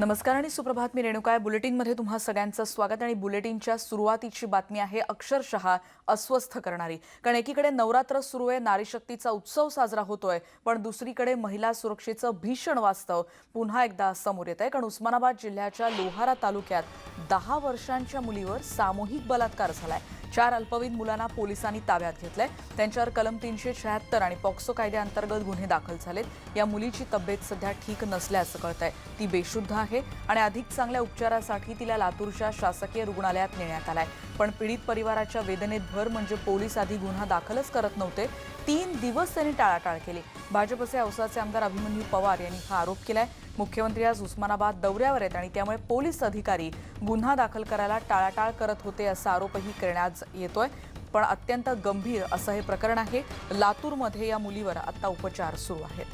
नमस्कार आणि सुप्रभात मी रेणुका आहे बुलेटिनमध्ये तुम्हा सगळ्यांचं स्वागत आणि बुलेटिनच्या सुरुवातीची बातमी आहे अक्षरशः अस्वस्थ करणारी. कारण एकीकडे नवरात्र सुरू आहे नारीशक्तीचा उत्सव साजरा होतोय पण दुसरीकडे महिला सुरक्षेचं भीषण वास्तव पुन्हा एकदा समोर येत आहे कारण उस्मानाबाद जिल्ह्याच्या लोहारा तालुक्यात दहा वर्षांच्या मुलीवर सामूहिक बलात्कार झालाय. चार अल्पवयीन मुलांना पोलिसांनी ताब्यात घेतलंय. त्यांच्यावर कलम तीनशे शहात्तर आणि पॉक्सो कायद्याअंतर्गत गुन्हे दाखल झालेत. या मुलीची तब्येत सध्या ठीक नसल्याचं कळतंय. ती बेशुद्ध आहे आणि अधिक चांगल्या उपचारासाठी तिला लातूरच्या शासकीय रुग्णालयात नेण्यात आलाय. पण पीडित परिवाराच्या वेदनेत भर म्हणजे पोलीस आधी गुन्हा दाखलच करत नव्हते. तीन दिवस त्यांनी टाळाटाळ केली. भाजपचे औसाचे आमदार अभिमन्यू पवार यांनी हा आरोप केलाय. मुख्यमंत्री आज उस्मानाबाद दौऱ्यावर आहेत आणि त्यामुळे पोलीस अधिकारी गुन्हा दाखल करायला टाळाटाळ करत होते असा आरोपही करण्यात येतोय. पण अत्यंत गंभीर असं हे प्रकरण आहे. लातूरमध्ये या मुलीवर आता उपचार सुरू आहेत.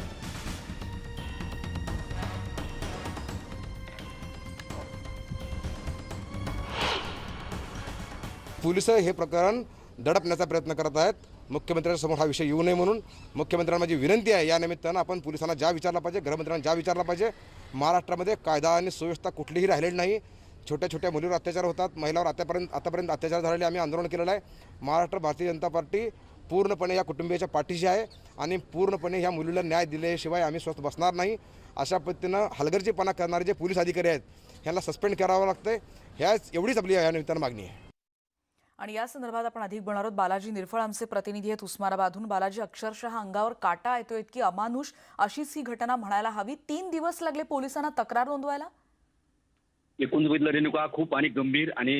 पोलीस हे प्रकरण दडपण्याचा प्रयत्न करत आहेत. मुख्यमंत्र्यांसमोर हा विषय येऊ नये म्हणून मुख्यमंत्र्यांना माझी विनंती आहे. या निमित्तानं आपण पोलिसांना ज्या विचारला पाहिजे गृहमंत्र्यांना ज्या विचारला पाहिजे महाराष्ट्रामध्ये कायदा आणि सुव्यवस्था कुठलीही राहिलेली नाही. छोट्या छोट्या मुलीवर अत्याचार होतात. महिलावर आतापर्यंत आतापर्यंत अत्याचार झालेले आम्ही आंदोलन केलेलं आहे. महाराष्ट्र भारतीय जनता पार्टी पूर्णपणे या कुटुंबियाच्या पाठीशी आहे आणि पूर्णपणे ह्या मुलीला न्याय दिल्याशिवाय आम्ही स्वस्त बसणार नाही. अशा पद्धतीनं हलगर्जीपणा करणारे जे पोलीस अधिकारी आहेत ह्यांना सस्पेंड करावं लागतं ह्याच एवढीच आपली या निमित्तानं मागणी आहे. आणि या संदर्भात आपण अधिक बोलणार आहोत. बालाजी निरफळ आमचे प्रतिनिधी आहेत उस्मानाबादहून. बालाजी अक्षरशः अंगावर काटा येतो इतकी अमानुष अशीच ही घटना म्हणायला हवी. तीन दिवस लागले पोलिसांना तक्रार नोंदवायला? एकूण बघितलं रेणुका खूप आणि गंभीर आणि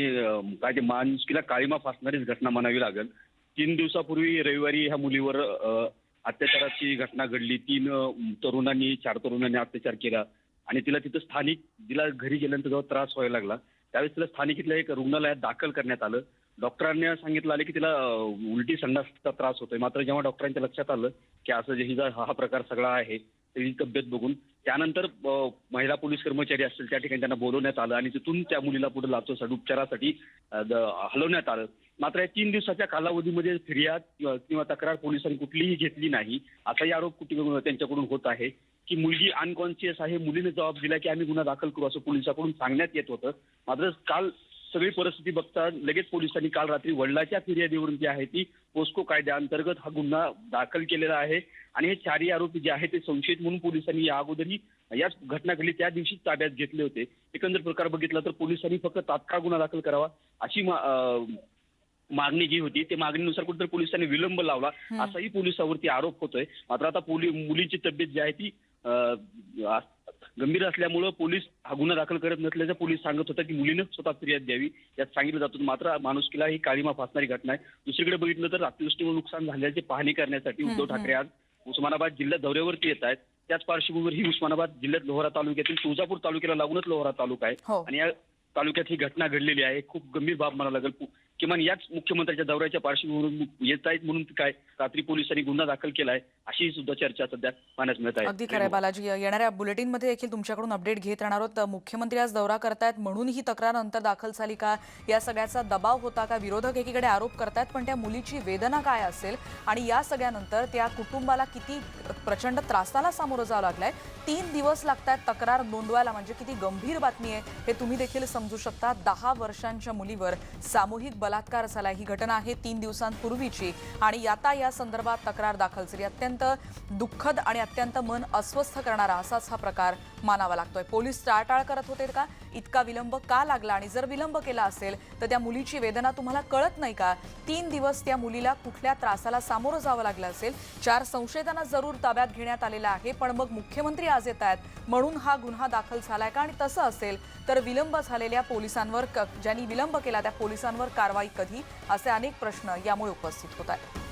काय ते माणुसकीला काळीमा फासणारीच घटना म्हणावी लागेल. तीन दिवसापूर्वी रविवारी ह्या मुलीवर अं, अत्याचाराची घटना घडली. तीन तरुणांनी चार तरुणांनी अत्याचार केला आणि तिला तिथं स्थानिक तिला घरी गेल्यानंतर जेव्हा त्रास व्हायला लागला त्यावेळेस तिला स्थानिक इथल्या एक रुग्णालयात दाखल करण्यात आलं. डॉक्टरांनी सांगितलं आलं की तिला उलटी संडासचा त्रास होतोय. मात्र जेव्हा डॉक्टरांच्या लक्षात आलं की असं जे हिचा हा प्रकार सगळा आहे त्याची तब्येत बघून त्यानंतर महिला पोलीस कर्मचारी असतील त्या ठिकाणी त्यांना बोलवण्यात आलं आणि तिथून त्या मुलीला पुढे लातूरसाठी उपचारासाठी द- हलवण्यात आलं. मात्र या तीन दिवसाच्या कालावधीमध्ये फिर्याद किंवा- किंवा तक्रार पोलिसांनी कुठलीही घेतली नाही. असाही आरोप कुठे त्यांच्याकडून होत आहे की मुलगी अनकॉन्शियस आहे मुलीने जबाब दिला की आम्ही गुन्हा दाखल करू असं पोलिसांकडून सांगण्यात येत होतं. मात्र काल सगळी परिस्थिती बघता लगेच पोलिसांनी काल रात्री वडिलाच्या फिर्यादीवरून जी आहे ती पोस्को कायद्याअंतर्गत हा गुन्हा दाखल केलेला आहे. आणि हे चारही आरोपी जे आहेत ते संशयित म्हणून पोलिसांनी या अगोदरही याच घटना घडली त्या दिवशीच ताब्यात घेतले होते. एकंदर प्रकार बघितला तर पोलिसांनी फक्त तात्काळ गुन्हा दाखल करावा अशी मागणी जी होती त्या मागणीनुसार कुठेतरी पोलिसांनी विलंब लावला असाही पोलिसावरती आरोप होतोय. मात्र आता मुलीची तब्येत जी आहे ती गंभीर असल्यामुळं पोलीस हा गुन्हा दाखल करत नसल्याचं पोलीस सांगत होतं की मुलीनं स्वतः फिर्याद द्यावी. यात सांगितलं जातं मात्र माणुसकीला ही काळीमा फासणारी घटना आहे. दुसरीकडे बघितलं तर अतिवृष्टीमुळे नुकसान झाल्याची पाहणी करण्यासाठी उद्धव ठाकरे आज उस्मानाबाद जिल्ह्यात दौऱ्यावरती येत आहेत. त्याच पार्श्वभूमीवर ही उस्मानाबाद जिल्ह्यात लोहारा तालुक्यातील तुळजापूर तालुक्याला लागूनच लोहारा तालुका आहे. हो. आणि या तालुक्यात ही घटना घडलेली आहे. खूप गंभीर बाब म्हणावं लागेल किमान याच मुख्यमंत्र्यांच्या दौऱ्याच्या पार्श्वभूमीवर येत आहेत म्हणून काय रात्री पोलिसांनी गुन्हा दाखल केलाय अशी सुद्धा चर्चा सध्या पाहण्यात मिळत आहे. अगदी खरं बालाजी. येणाऱ्या बुलेटिनमध्ये देखील तुमच्याकडून अपडेट घेत राहणार आहोत. मुख्यमंत्री आज दौरा करतायत म्हणून ही तक्रार नंतर दाखल झाली का? या सगळ्याचा दबाव होता का? विरोधक एकीकडे आरोप करतायत पण त्या मुलीची वेदना काय असेल? आणि या सगळ्यानंतर त्या कुटुंबाला किती प्रचंड त्रासाला सामोरं जावं लागलाय? तीन दिवस लागतायत तक्रार नोंदवायला म्हणजे किती गंभीर बातमी आहे हे तुम्ही देखील समजू शकता. दहा वर्षांच्या मुलीवर सामूहिक बलात्कार झाला. ही घटना आहे तीन दिवसांपूर्वीची. आणि आता या संदर्भात तक्रार दाखल झाली. अत्यंत दुःखद आणि अत्यंत मन अस्वस्थ करणारा असाच हा प्रकार मानावा लागतोय. पोलीस टाळटाळ करत होते का? इतका विलंब का लागला? आणि जर विलंब केला असेल तर त्या मुलीची वेदना तुम्हाला कळत नाही का? तीन दिवस त्या मुलीला कुठल्या त्रासाला सामोरं जावं लागलं असेल? चार संशयितांना जरूर ताब्यात घेण्यात आलेला आहे पण मग मुख्यमंत्री आज येत आहेत. म्हणून हा गुन्हा दाखल झालाय का? आणि तसं असेल तर विलंब झालेल्या पोलिसांवर ज्यांनी विलंब केला त्या पोलिसांवर कारवाई कधी? असे अनेक प्रश्न यामुळे उपस्थित होत आहेत.